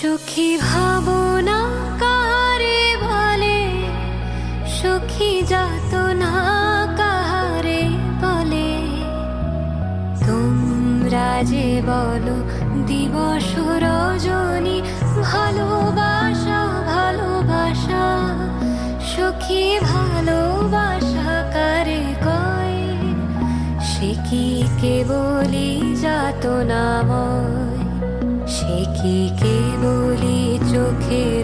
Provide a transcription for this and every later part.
সুখী ভাবনা কারে বলে? সুখী যাতনা কারে বলে? তোমরা যে বলো দিবস রজনী, ভালোবাসা ভালোবাসা। সুখী ভালোবাসা কারে কয়? সে কি কেবলই যাতনাময় সে কি কে বলি চোখে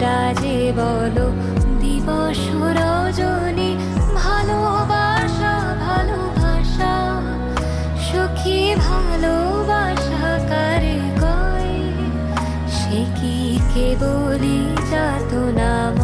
রাজে যে বলো, দিবস রজনী ভালোবাসা ভালোবাসা সুখী ভালোবাসা কারে কয়? সে কি কে বলি যাত নাম